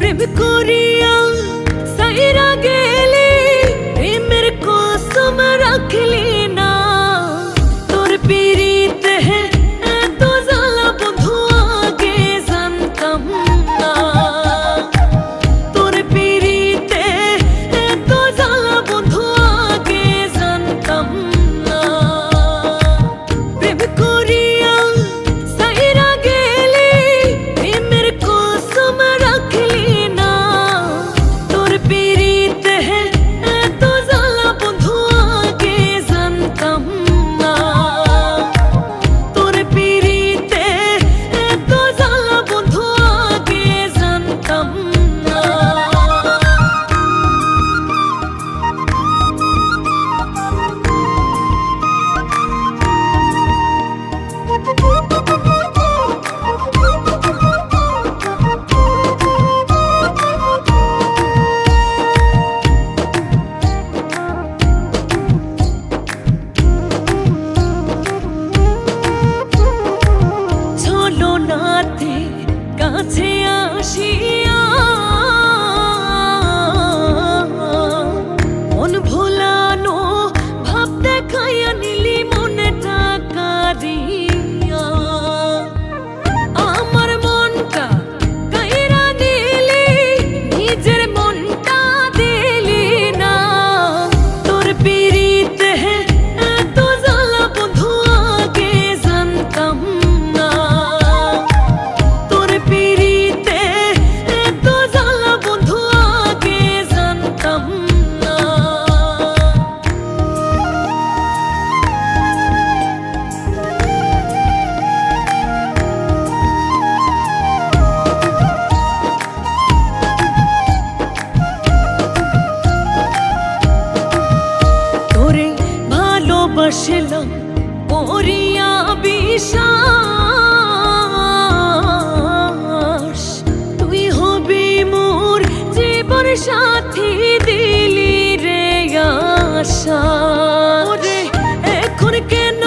প্রেম করিয়া মরিয়া বিশ্বাস। তুই হবি মোর জীবন সাথী দিলি রে আশা। এখন কেন